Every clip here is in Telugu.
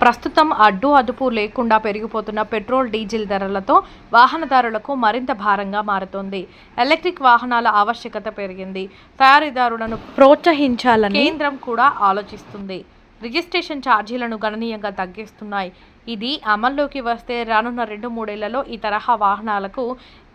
ప్రస్తుతం అడ్డు అదుపు లేకుండా పెరిగిపోతున్న పెట్రోల్ డీజిల్ ధరలతో వాహనదారులకు మరింత భారంగా మారుతోంది. ఎలక్ట్రిక్ వాహనాల ఆవశ్యకత పెరిగింది. తయారీదారులను ప్రోత్సహించాలని కేంద్రం కూడా ఆలోచిస్తుంది. రిజిస్ట్రేషన్ ఛార్జీలను గణనీయంగా తగ్గిస్తున్నాయి. ఇది అమల్లోకి వస్తే రానున్న రెండు మూడేళ్ళలో ఈ తరహా వాహనాలకు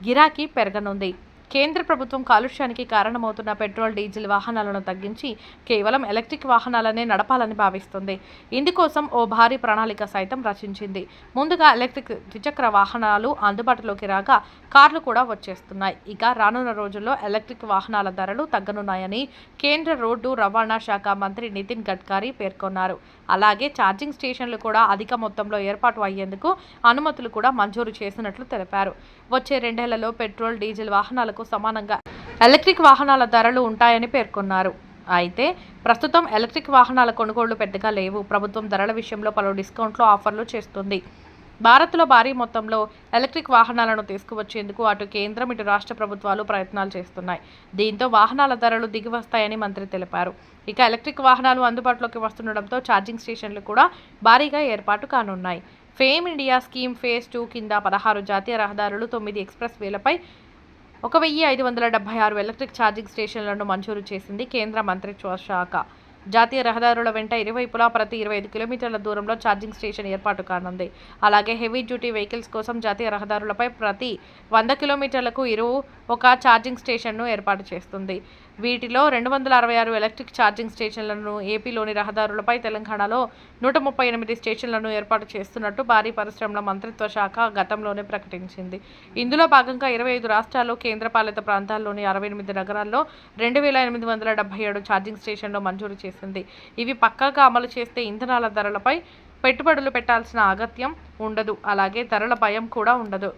గిరాకీ పెరగనుంది. కేంద్ర ప్రభుత్వం కాలుష్యానికి కారణమవుతున్న పెట్రోల్ డీజిల్ వాహనాలను తగ్గించి కేవలం ఎలక్ట్రిక్ వాహనాలనే నడపాలని భావిస్తుంది. ఇందుకోసం ఓ భారీ ప్రణాళిక సైతం రచించింది. ముందుగా ఎలక్ట్రిక్ ద్విచక్ర వాహనాలు అందుబాటులోకి రాగా కార్లు కూడా వచ్చేస్తున్నాయి. ఇక రానున్న రోజుల్లో ఎలక్ట్రిక్ వాహనాల ధరలు తగ్గనున్నాయని కేంద్ర రోడ్డు రవాణా శాఖ మంత్రి నితిన్ గడ్కరీ పేర్కొన్నారు. అలాగే ఛార్జింగ్ స్టేషన్లు కూడా అధిక మొత్తంలో ఏర్పాటు అయ్యేందుకు అనుమతులు కూడా మంజూరు చేసినట్లు తెలిపారు. వచ్చే రెండేళ్ళలో పెట్రోల్ డీజిల్ వాహనాలకు సమానంగా ఎలక్ట్రిక్ వాహనాల ధరలు ఉంటాయని పేర్కొన్నారు. అయితే ప్రస్తుతం ఎలక్ట్రిక్ వాహనాల కొనుగోళ్ళు పెద్దగా లేవు. ప్రభుత్వం ధరల విషయంలో పలు డిస్కౌంట్లు ఆఫర్లు చేస్తుంది. భారత్లో భారీ మొత్తంలో ఎలక్ట్రిక్ వాహనాలను తీసుకువచ్చేందుకు అటు కేంద్రం ఇటు రాష్ట్ర ప్రభుత్వాలు ప్రయత్నాలు చేస్తున్నాయి. దీంతో వాహనాల ధరలు దిగి వస్తాయని మంత్రి తెలిపారు. ఇక ఎలక్ట్రిక్ వాహనాలు అందుబాటులోకి వస్తుండడంతో ఛార్జింగ్ స్టేషన్లు కూడా భారీగా ఏర్పాటు కానున్నాయి. FAME India scheme phase two కింద పదహారు జాతీయ రహదారులు తొమ్మిది ఎక్స్ప్రెస్ వేలపై ఒక వెయ్యి ఐదు వందల డెబ్బై ఆరు ఎలక్ట్రిక్ ఛార్జింగ్ స్టేషన్లను మంజూరు చేసింది కేంద్ర మంత్రిత్వ శాఖ. జాతీయ రహదారుల వెంట ఇరువైపులా ప్రతి ఇరవై ఐదు కిలోమీటర్ల దూరంలో ఛార్జింగ్ స్టేషన్ ఏర్పాటు కానుంది. అలాగే హెవీ డ్యూటీ వెహికల్స్ కోసం జాతీయ రహదారులపై ప్రతి వంద కిలోమీటర్లకు ఇరు ఒక ఛార్జింగ్ స్టేషన్ను ఏర్పాటు చేస్తుంది. వీటిలో రెండు వందల అరవై ఆరు ఎలక్ట్రిక్ ఛార్జింగ్ స్టేషన్లను ఏపీలోని రహదారులపై తెలంగాణలో నూట ముప్పై ఎనిమిది స్టేషన్లను ఏర్పాటు చేస్తున్నట్టు భారీ పరిశ్రమల మంత్రిత్వ శాఖ గతంలోనే ప్రకటించింది. ఇందులో భాగంగా ఇరవై ఐదు రాష్ట్రాలు కేంద్రపాలిత ప్రాంతాల్లోని అరవై ఎనిమిది నగరాల్లో రెండు వేల ఎనిమిది వందల డెబ్బై ఏడు ఛార్జింగ్ స్టేషన్లు మంజూరు చేసింది. ఇవి పక్కాగా అమలు చేస్తే ఇంధనాల ధరలపై పెట్టుబడులు పెట్టాల్సిన అగత్యం ఉండదు. అలాగే ధరల భయం కూడా ఉండదు.